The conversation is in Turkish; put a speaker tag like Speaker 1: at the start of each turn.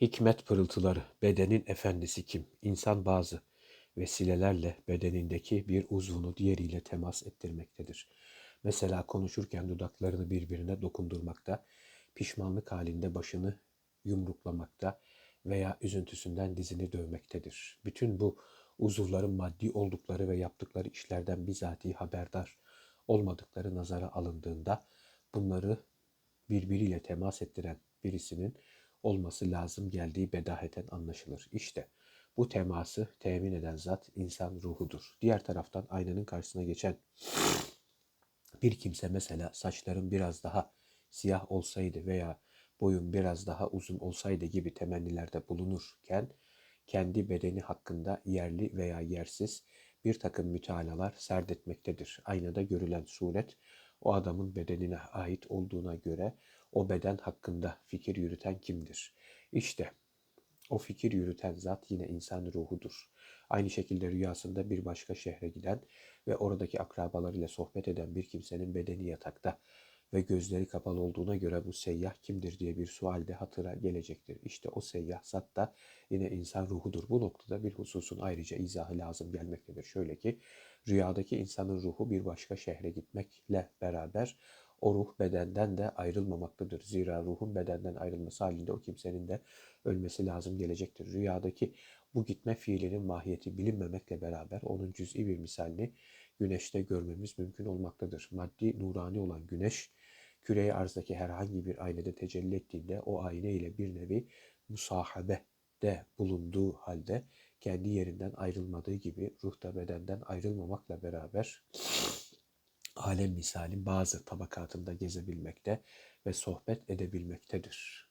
Speaker 1: Hikmet pırıltıları, bedenin efendisi kim? İnsan bazı vesilelerle bedenindeki bir uzvunu diğeriyle temas ettirmektedir. Mesela konuşurken dudaklarını birbirine dokundurmakta, pişmanlık halinde başını yumruklamakta veya üzüntüsünden dizini dövmektedir. Bütün bu uzuvların maddi oldukları ve yaptıkları işlerden bizatihi haberdar olmadıkları nazara alındığında bunları birbiriyle temas ettiren birisinin olması lazım geldiği bedaheten anlaşılır. İşte bu teması temin eden zat insan ruhudur. Diğer taraftan aynanın karşısına geçen bir kimse mesela saçların biraz daha siyah olsaydı veya boyun biraz daha uzun olsaydı gibi temennilerde bulunurken kendi bedeni hakkında yerli veya yersiz bir takım mütealalar serdetmektedir. Aynada görülen suret o adamın bedenine ait olduğuna göre o beden hakkında fikir yürüten kimdir? İşte o fikir yürüten zat yine insan ruhudur. Aynı şekilde rüyasında bir başka şehre giden ve oradaki akrabalarıyla sohbet eden bir kimsenin bedeni yatakta ve gözleri kapalı olduğuna göre bu seyyah kimdir diye bir sual de hatıra gelecektir. İşte o seyyah zat da yine insan ruhudur. Bu noktada bir hususun ayrıca izahı lazım gelmektedir. Şöyle ki rüyadaki insanın ruhu bir başka şehre gitmekle beraber o ruh bedenden de ayrılmamaktadır. Zira ruhun bedenden ayrılması halinde o kimsenin de ölmesi lazım gelecektir. Rüyadaki bu gitme fiilinin mahiyeti bilinmemekle beraber onun cüz'i bir misalini güneşte görmemiz mümkün olmaktadır. Maddi nurani olan güneş küreye arzdaki herhangi bir aynede tecelli ettiğinde o ayna ile bir nevi musahabe de bulunduğu halde kendi yerinden ayrılmadığı gibi ruh da bedenden ayrılmamakla beraber alem misalin bazı tabakatında gezebilmekte ve sohbet edebilmektedir.